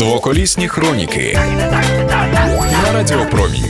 Двоколісні хроніки на Радіопромінь.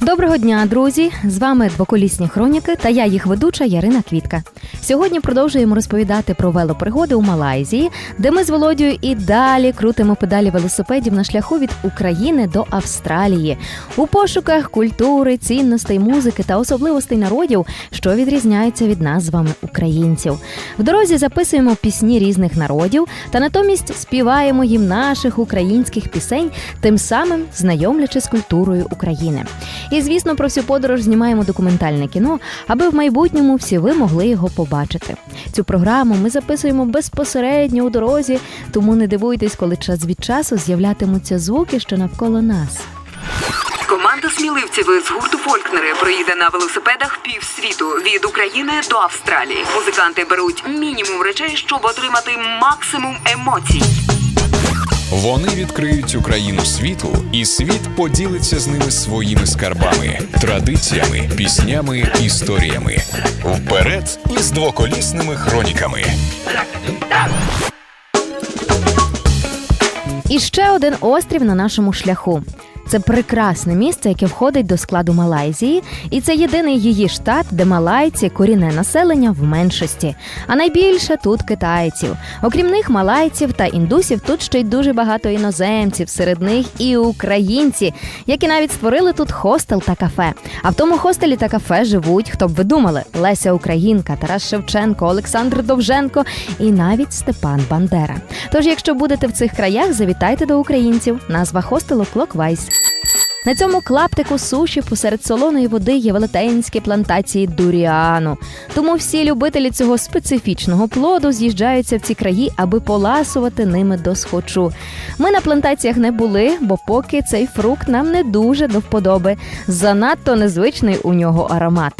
Доброго дня, друзі! З вами двоколісні хроніки та я їх ведуча Ярина Квітка. Сьогодні продовжуємо розповідати про велопригоди у Малайзії, де ми з Володією і далі крутимо педалі велосипедів на шляху від України до Австралії у пошуках культури, цінностей, музики та особливостей народів, що відрізняються від нас з вами українців. В дорозі записуємо пісні різних народів та натомість співаємо їм наших українських пісень, тим самим знайомлячи з культурою України. І звісно, про всю подорож знімаємо документальне кіно, аби в майбутньому всі ви могли його побачити. Цю програму ми записуємо безпосередньо у дорозі, тому не дивуйтесь, коли час від часу з'являтимуться звуки, що навколо нас. Команда сміливців з гурту Фолькнери проїде на велосипедах півсвіту від України до Австралії. Музиканти беруть мінімум речей, щоб отримати максимум емоцій. Вони відкриють Україну світу, і світ поділиться з ними своїми скарбами, традиціями, піснями, історіями. Вперед із двоколісними хроніками. І ще один острів на нашому шляху. Це прекрасне місце, яке входить до складу Малайзії, і це єдиний її штат, де малайці корінне населення в меншості. А найбільше тут китайців. Окрім них, малайців та індусів, тут ще й дуже багато іноземців, серед них і українці, які навіть створили тут хостел та кафе. А в тому хостелі та кафе живуть, хто б ви думали, Леся Українка, Тарас Шевченко, Олександр Довженко і навіть Степан Бандера. Тож, якщо будете в цих краях, завітайте до українців. Назва хостелу Клоквайс. На цьому клаптику суші посеред солоної води є велетенські плантації дуріану. Тому всі любителі цього специфічного плоду з'їжджаються в ці краї, аби поласувати ними до схочу. Ми на плантаціях не були, бо поки цей фрукт нам не дуже до вподоби. Занадто незвичний у нього аромат.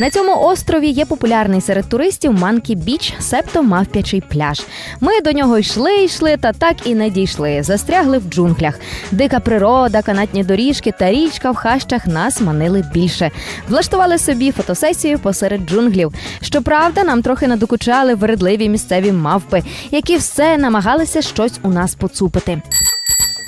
На цьому острові є популярний серед туристів Манкі Біч, себто мавп'ячий пляж. Ми до нього йшли, йшли, та так і не дійшли. Застрягли в джунглях. Дика природа, канатні доріжки та річка в хащах нас манили більше. Влаштували собі фотосесію посеред джунглів. Щоправда, нам трохи надокучали вередливі місцеві мавпи, які все намагалися щось у нас поцупити.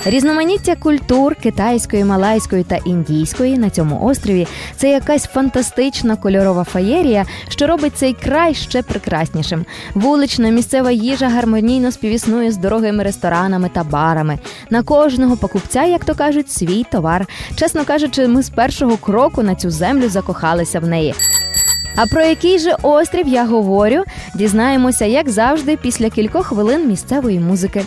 Різноманіття культур китайської, малайської та індійської на цьому острові це якась фантастична кольорова фаєрія, що робить цей край ще прекраснішим. Вулична місцева їжа гармонійно співіснує з дорогими ресторанами та барами. На кожного покупця, як то кажуть, свій товар. Чесно кажучи, ми з першого кроку на цю землю закохалися в неї. А про який же острів я говорю, дізнаємося, як завжди, після кількох хвилин місцевої музики.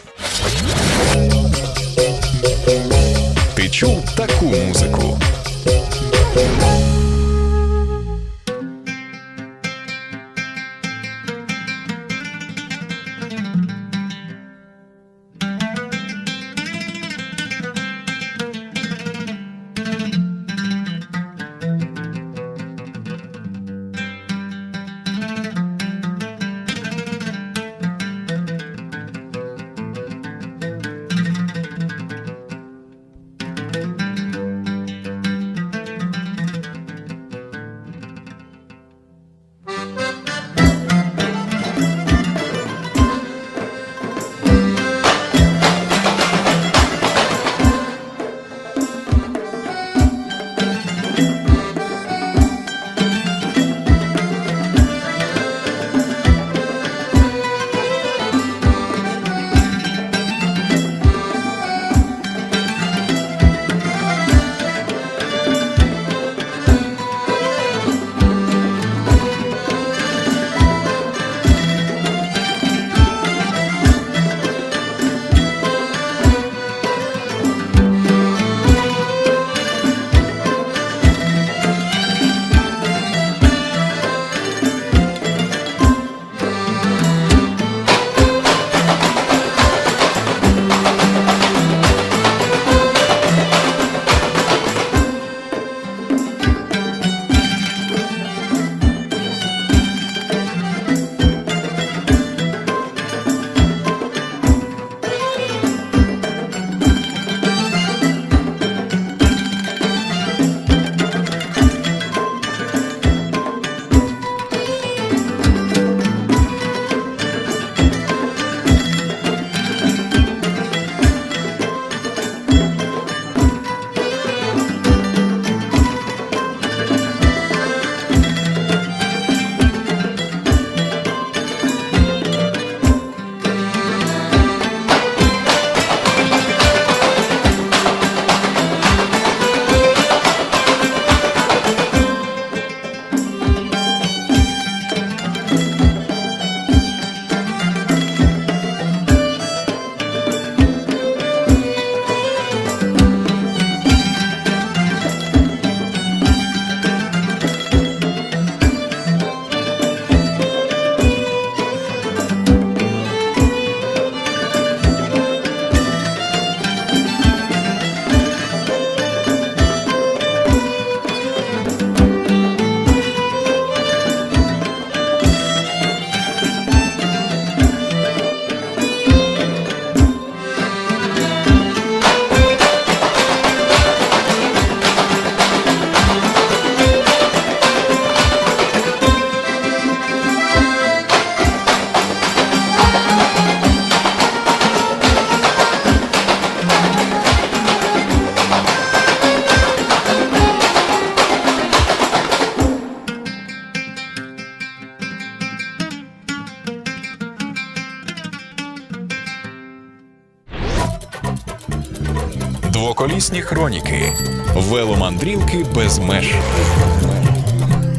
Двоколісні хроніки. Веломандрівки без меж.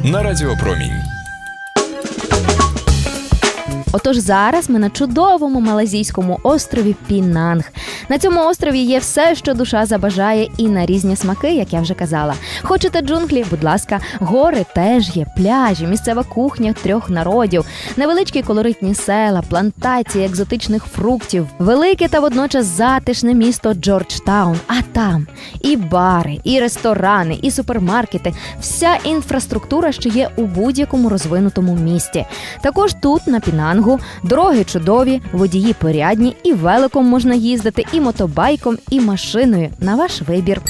На Радіопромінь. Отож, зараз ми на чудовому малазійському острові Пінанг. На цьому острові є все, що душа забажає, і на різні смаки, як я вже казала. Хочете джунглі? Будь ласка, гори теж є, пляжі, місцева кухня трьох народів, невеличкі колоритні села, плантації екзотичних фруктів, велике та водночас затишне місто Джорджтаун. А там і бари, і ресторани, і супермаркети, вся інфраструктура, що є у будь-якому розвинутому місті. Також тут, на Пінангу, дороги чудові, водії порядні, і великом можна їздити, і мотобайком, і машиною на ваш вибір.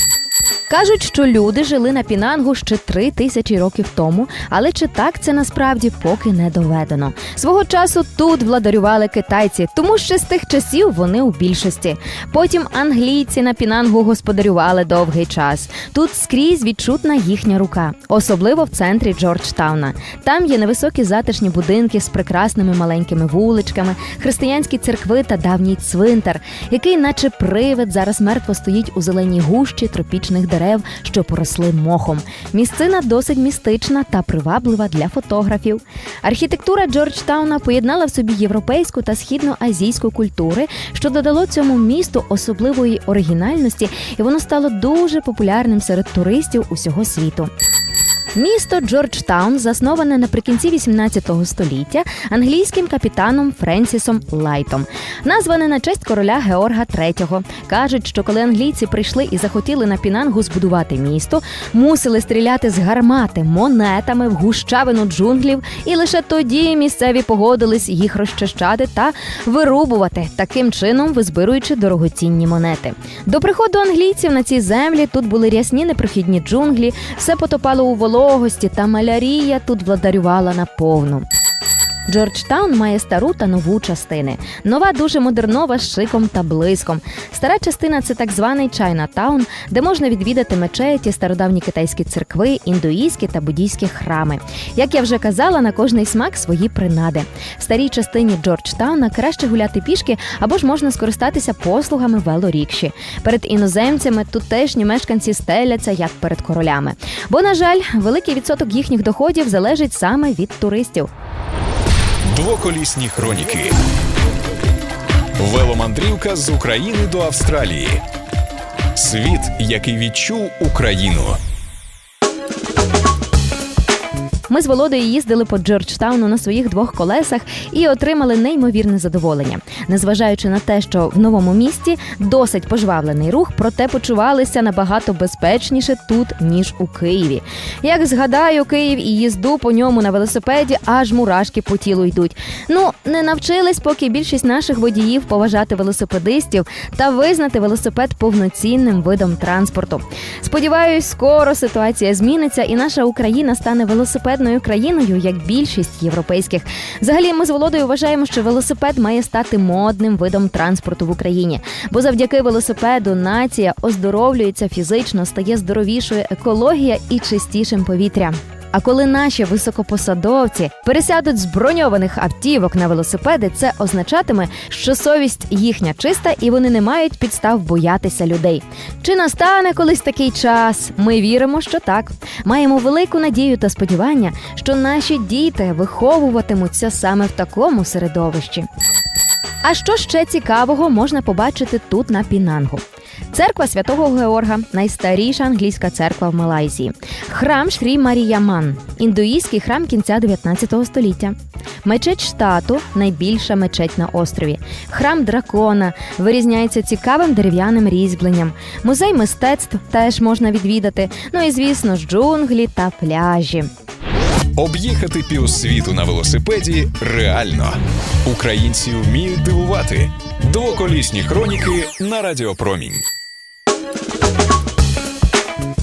Кажуть, що люди жили на Пінангу ще три тисячі років тому, але чи так це насправді поки не доведено. Свого часу тут владарювали китайці, тому що з тих часів вони у більшості. Потім англійці на Пінангу господарювали довгий час. Тут скрізь відчутна їхня рука, особливо в центрі Джорджтауна. Там є невисокі затишні будинки з прекрасними маленькими вуличками, християнські церкви та давній цвинтар, який, наче привид, зараз мертво стоїть у зеленій гущі тропічних дерев, що поросли мохом. Місцина досить містична та приваблива для фотографів. Архітектура Джорджтауна поєднала в собі європейську та східноазійську культури, що додало цьому місту особливої оригінальності, і воно стало дуже популярним серед туристів усього світу. Місто Джорджтаун засноване наприкінці 18 століття англійським капітаном Френсісом Лайтом, назване на честь короля Георга III. Кажуть, що коли англійці прийшли і захотіли на Пінангу збудувати місто, мусили стріляти з гармати монетами в гущавину джунглів, і лише тоді місцеві погодились їх розчищати та вирубувати, таким чином визбируючи дорогоцінні монети. До приходу англійців на ці землі тут були рясні непрохідні джунглі, все потопало у вологості, та малярія тут владарювала наповну. Джорджтаун має стару та нову частини. Нова дуже модернова з шиком та блиском. Стара частина це так званий Чайнатаун, де можна відвідати мечеті, стародавні китайські церкви, індуїзькі та буддійські храми. Як я вже казала, на кожний смак свої принади. В старій частині Джорджтауна краще гуляти пішки або ж можна скористатися послугами велорікші. Перед іноземцями тутешні мешканці стеляться як перед королями. Бо, на жаль, великий відсоток їхніх доходів залежить саме від туристів. Двоколісні хроніки. Веломандрівка з України до Австралії. Світ, який відчув Україну. Ми з Володою їздили по Джорджтауну на своїх двох колесах і отримали неймовірне задоволення. Незважаючи на те, що в новому місті досить пожвавлений рух, проте почувалися набагато безпечніше тут ніж у Києві. Як згадаю Київ і їзду по ньому на велосипеді, аж мурашки по тілу йдуть. Ну не навчились, поки більшість наших водіїв поважати велосипедистів та визнати велосипед повноцінним видом транспорту. Сподіваюсь, скоро ситуація зміниться, і наша Україна стане велосипедною країною, як більшість європейських. Взагалі, ми з Володою вважаємо, що велосипед має стати модним видом транспорту в Україні, бо завдяки велосипеду нація оздоровлюється фізично, стає здоровішою екологія і чистішим повітря. А коли наші високопосадовці пересядуть з броньованих автівок на велосипеди, це означатиме, що совість їхня чиста і вони не мають підстав боятися людей. Чи настане колись такий час? Ми віримо, що так. Маємо велику надію та сподівання, що наші діти виховуватимуться саме в такому середовищі. А що ще цікавого можна побачити тут на Пінангу? Церква святого Георга найстаріша англійська церква в Малайзії. Храм Шрі Маріяман, індуїзький храм кінця 19 століття. Мечеть штату найбільша мечеть на острові. Храм дракона вирізняється цікавим дерев'яним різьбленням. Музей мистецтв теж можна відвідати. Ну і звісно ж джунглі та пляжі. Об'їхати півсвіту на велосипеді реально. Українці вміють дивувати. Двоколісні хроніки на Радіопромінь.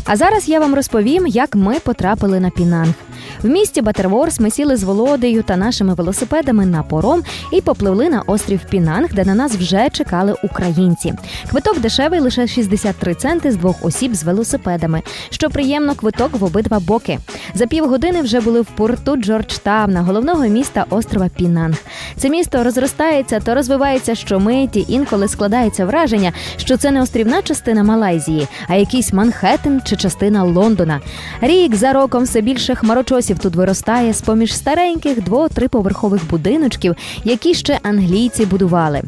А зараз я вам розповім, як ми потрапили на Пінанг. В місті Батерворс ми сіли з Володею та нашими велосипедами на пором і попливли на острів Пінанг, де на нас вже чекали українці. Квиток дешевий лише 63 центи з двох осіб з велосипедами. Що приємно, квиток в обидва боки. За півгодини вже були в порту Джорджтауна, головного міста острова Пінанг. Це місто розростається та розвивається щомиті. Інколи складається враження, що це не острівна частина Малайзії, а якийсь Манхеттен чи частина Лондона. Рік за роком все більше хмарочосів тут виростає з поміж стареньких дво-триповерхових будиночків, які ще англійці будували.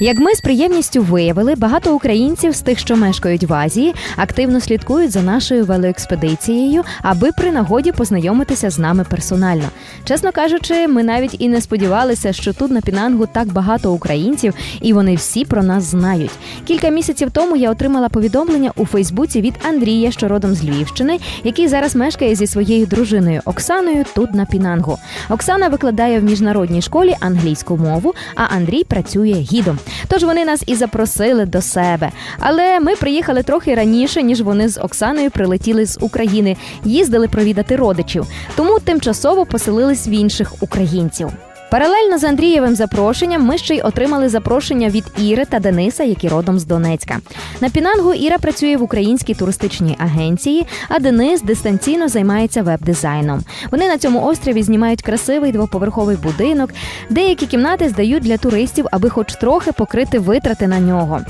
Як ми з приємністю виявили, багато українців з тих, що мешкають в Азії, активно слідкують за нашою велоекспедицією, аби при нагоді познайомитися з нами персонально. Чесно кажучи, ми навіть і не сподівалися, що тут на Пінангу так багато українців, і вони всі про нас знають. Кілька місяців тому я отримала повідомлення у Фейсбуці від Андрія, що родом з Львівщини, який зараз мешкає зі своєю дружиною Оксаною тут на Пінангу. Оксана викладає в міжнародній школі англійську мову, а Андрій працює гідом. Тож вони нас і запросили до себе. Але ми приїхали трохи раніше, ніж вони з Оксаною прилетіли з України, їздили провідати родичів, тому тимчасово поселились в інших українців. Паралельно з Андрієвим запрошенням ми ще й отримали запрошення від Іри та Дениса, які родом з Донецька. На Пінангу Іра працює в українській туристичній агенції, а Денис дистанційно займається веб-дизайном. Вони на цьому острові знімають красивий двоповерховий будинок. Деякі кімнати здають для туристів, аби хоч трохи покрити витрати на нього.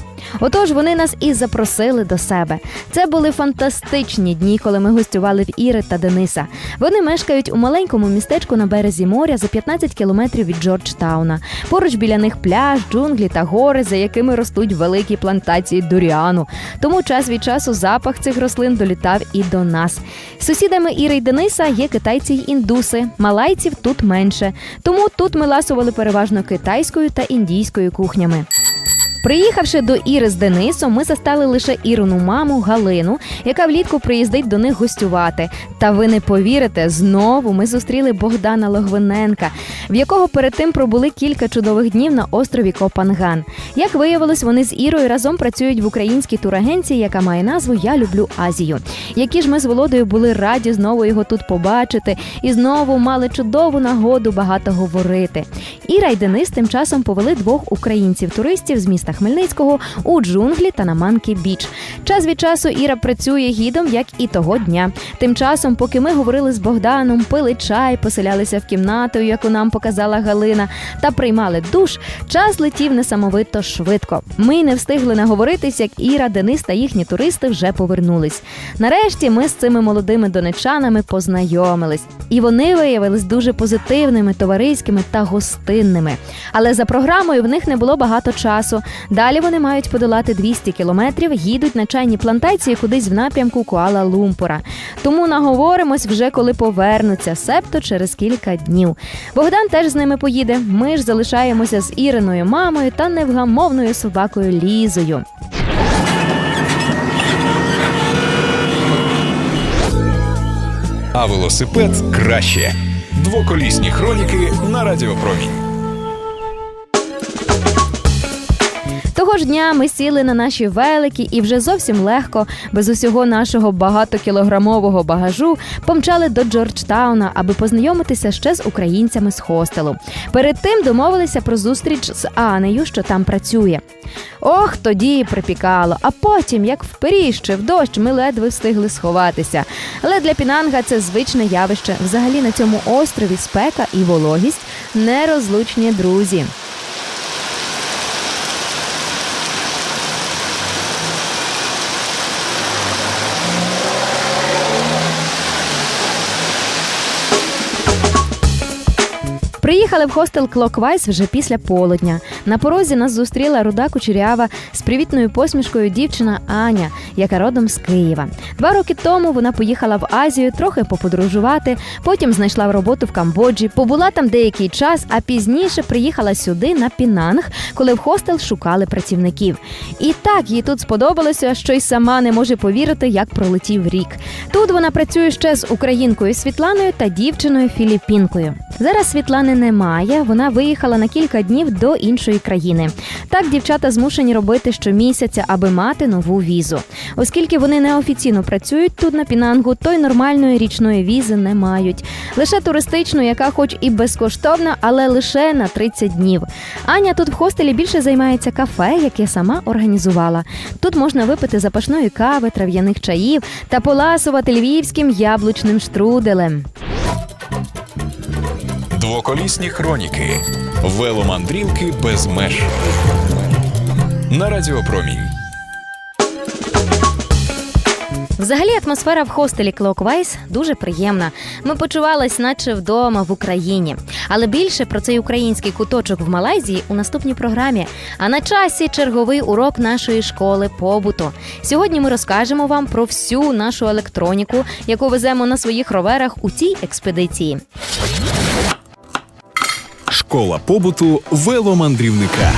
Отож, вони нас і запросили до себе. Це були фантастичні дні, коли ми гостювали в Іри та Дениса. Вони мешкають у маленькому містечку на березі моря за 15 кілометрів від Джорджтауна. Поруч біля них пляж, джунглі та гори, за якими ростуть великі плантації дуріану. Тому час від часу запах цих рослин долітав і до нас. Сусідами Іри й Дениса є китайці й індуси. Малайців тут менше. Тому тут ми ласували переважно китайською та індійською кухнями. Приїхавши до Іри з Денисом, ми застали лише Ірину маму Галину, яка влітку приїздить до них гостювати. Та ви не повірите, знову ми зустріли Богдана Логвиненка, в якого перед тим пробули кілька чудових днів на острові Копанган. Як виявилось, вони з Ірою разом працюють в українській турагенції, яка має назву Я люблю Азію. Які ж ми з Володою були раді знову його тут побачити, і знову мали чудову нагоду багато говорити. Іра й Денис тим часом повели двох українців-туристів з міста Хмельницького у джунглі та на Манкі Біч. Час від часу Іра працює гідом, як і того дня. Тим часом, поки ми говорили з Богданом, пили чай, поселялися в кімнату, яку нам показала Галина, та приймали душ, час летів несамовито швидко. Ми не встигли наговоритись, як Іра, Денис та їхні туристи вже повернулись. Нарешті ми з цими молодими донечанами познайомились, і вони виявились дуже позитивними, товариськими та гостинними. Але за програмою в них не було багато часу. Далі вони мають подолати 200 кілометрів, їдуть на чайні плантації кудись в напрямку Куала-Лумпура. Тому наговоримось вже коли повернуться, себто через кілька днів. Богдан теж з ними поїде. Ми ж залишаємося з Іриною мамою та невгамовною собакою Лізою. А велосипед краще. Двоколісні хроніки на Радіопромінь. Того ж дня ми сіли на наші велики і вже зовсім легко, без усього нашого багатокілограмового багажу, помчали до Джорджтауна, аби познайомитися ще з українцями з хостелу. Перед тим домовилися про зустріч з Анею, що там працює. Ох, тоді припікало. А потім, як вперіще, в дощ, ми ледве встигли сховатися. Але для Пінанга це звичне явище. Взагалі на цьому острові спека і вологість нерозлучні друзі. Приїхали в хостел Клоквайс вже після полудня. На порозі нас зустріла руда кучерява з привітною посмішкою дівчина Аня, яка родом з Києва. Два роки тому вона поїхала в Азію трохи поподружувати, потім знайшла роботу в Камбоджі, побула там деякий час, а пізніше приїхала сюди на Пінанг, коли в хостел шукали працівників. І так їй тут сподобалося, що й сама не може повірити, як пролетів рік. Тут вона працює ще з українкою Світланою та дівчиною Філіппінкою. Зараз Світлани немає. Немає. Вона виїхала на кілька днів до іншої країни. Так дівчата змушені робити щомісяця, аби мати нову візу. Оскільки вони неофіційно працюють тут на Пінангу, то й нормальної річної візи не мають. Лише туристичну, яка, хоч і безкоштовна, але лише на 30 днів. Аня тут в хостелі більше займається кафе, яке сама організувала. Тут можна випити запашної кави, трав'яних чаїв та поласувати львівським яблучним штруделем. Двоколісні хроніки. Веломандрівки без меж. На Радіопромінь. Взагалі атмосфера в хостелі Clockwise дуже приємна. Ми почувались, наче вдома в Україні. Але більше про цей український куточок в Малайзії у наступній програмі. А на часі черговий урок нашої школи побуту. Сьогодні ми розкажемо вам про всю нашу електроніку, яку веземо на своїх роверах у цій експедиції. Школа побуту веломандрівника.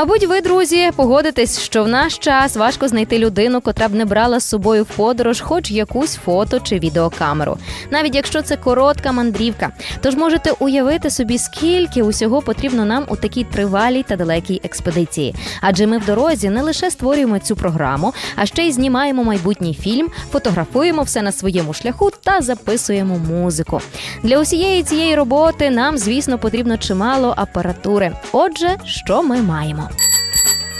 Мабуть, ви, друзі, погодитесь, що в наш час важко знайти людину, котра б не брала з собою в подорож хоч якусь фото чи відеокамеру, навіть якщо це коротка мандрівка. Тож можете уявити собі, скільки усього потрібно нам у такій тривалій та далекій експедиції. Адже ми в дорозі не лише створюємо цю програму, а ще й знімаємо майбутній фільм, фотографуємо все на своєму шляху та записуємо музику. Для усієї цієї роботи нам, звісно, потрібно чимало апаратури. Отже, що ми маємо?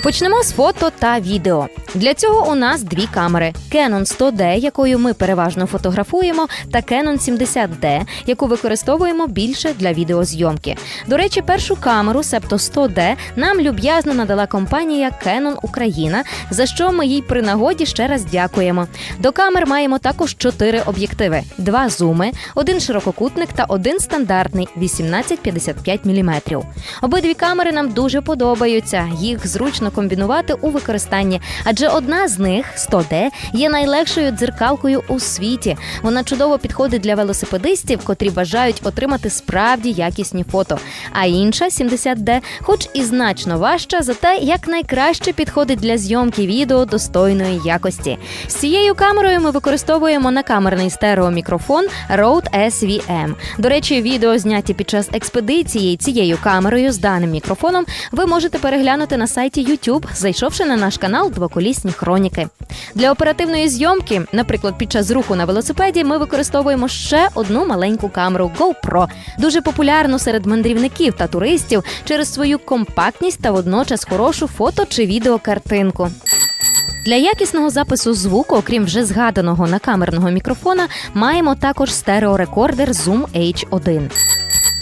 Почнемо з фото та відео. Для цього у нас дві камери: Canon 100D, якою ми переважно фотографуємо, та Canon 70D, яку використовуємо більше для відеозйомки. До речі, першу камеру, себто 100D, нам люб'язно надала компанія Canon Україна, за що ми їй при нагоді ще раз дякуємо. До камер маємо також чотири об'єктиви: два зуми, один ширококутник та один стандартний 18-55 мм. Обидві камери нам дуже подобаються. Їх зручно комбінувати у використанні, адже одна з них 100D, є найлегшою дзеркалкою у світі. Вона чудово підходить для велосипедистів, котрі бажають отримати справді якісні фото. А інша 70D, хоч і значно важча, зате якнайкраще підходить для зйомки відео достойної якості. З цією камерою ми використовуємо накамерний стереомікрофон Rode SVM. До речі, відео зняті під час експедиції цією камерою з даним мікрофоном ви можете переглянути на сайті YouTube, зайшовши на наш канал Двоколісні хроніки. Для оперативної зйомки, наприклад, під час руху на велосипеді, ми використовуємо ще одну маленьку камеру GoPro, дуже популярну серед мандрівників та туристів через свою компактність та водночас хорошу фото чи відеокартинку. Для якісного запису звуку, окрім вже згаданого накамерного мікрофона, маємо також стереорекордер Zoom H1.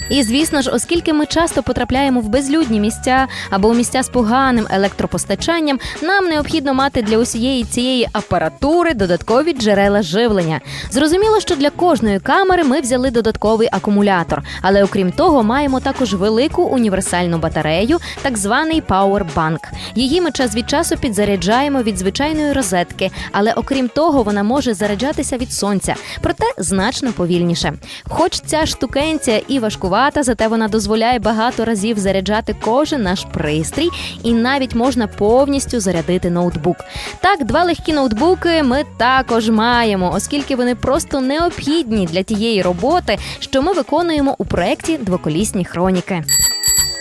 І звісно ж, оскільки ми часто потрапляємо в безлюдні місця або у місця з поганим електропостачанням, нам необхідно мати для усієї цієї апаратури додаткові джерела живлення. Зрозуміло, що для кожної камери ми взяли додатковий акумулятор, але окрім того, маємо також велику універсальну батарею, так званий Powerbank. Її ми час від часу підзаряджаємо від звичайної розетки, але окрім того, вона може заряджатися від сонця, проте значно повільніше. Хоч ця штукенція і важкувата, зате вона дозволяє багато разів заряджати кожен наш пристрій, і навіть можна повністю зарядити ноутбук. Так, два легкі ноутбуки ми також маємо, оскільки вони просто необхідні для тієї роботи, що ми виконуємо у проєкті Двоколісні хроніки.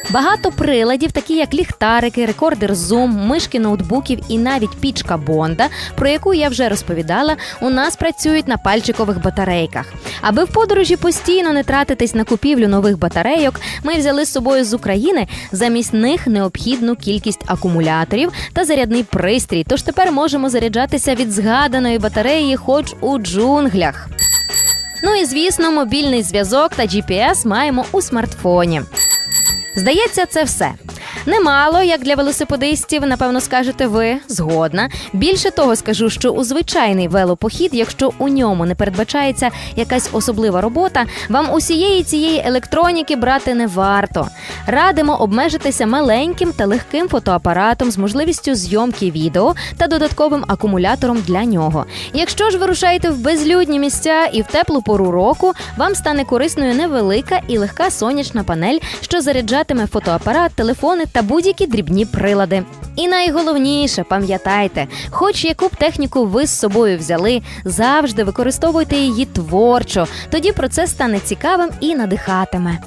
Багато приладів, такі як ліхтарики, рекордер Zoom, мишки ноутбуків і навіть пічка Бонда, про яку я вже розповідала, у нас працюють на пальчикових батарейках. Аби в подорожі постійно не тратитись на купівлю нових батарейок, ми взяли з собою з України замість них необхідну кількість акумуляторів та зарядний пристрій. Тож тепер можемо заряджатися від згаданої батареї, хоч у джунглях. Ну і звісно, мобільний зв'язок та GPS маємо у смартфоні. Здається, це все. Немало, як для велосипедистів, напевно, скажете ви згодна. Більше того, скажу, що у звичайний велопохід, якщо у ньому не передбачається якась особлива робота, вам усієї цієї електроніки брати не варто. Радимо обмежитися маленьким та легким фотоапаратом з можливістю зйомки відео та додатковим акумулятором для нього. Якщо ж ви рушаєте в безлюдні місця і в теплу пору року, вам стане корисною невелика і легка сонячна панель, що заряджатиме фотоапарат, телефони та та будь-які дрібні прилади. І найголовніше, пам'ятайте, хоч яку б техніку ви з собою взяли, завжди використовуйте її творчо. Тоді процес стане цікавим і надихатиме.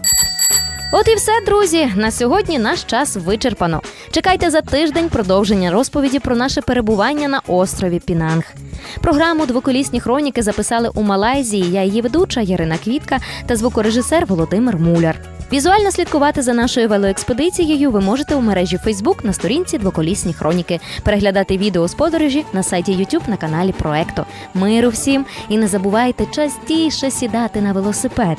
От і все, друзі. На сьогодні наш час вичерпано. Чекайте за тиждень продовження розповіді про наше перебування на острові Пінанг. Програму Двоколісні хроніки записали у Малайзії. Я її ведуча Ярина Квітка та звукорежисер Володимир Муляр. Візуально слідкувати за нашою велоекспедицією ви можете у мережі Фейсбук на сторінці Двоколісні хроніки, переглядати відео з подорожі на сайті YouTube на каналі проекту. Миру всім і не забувайте частіше сідати на велосипед.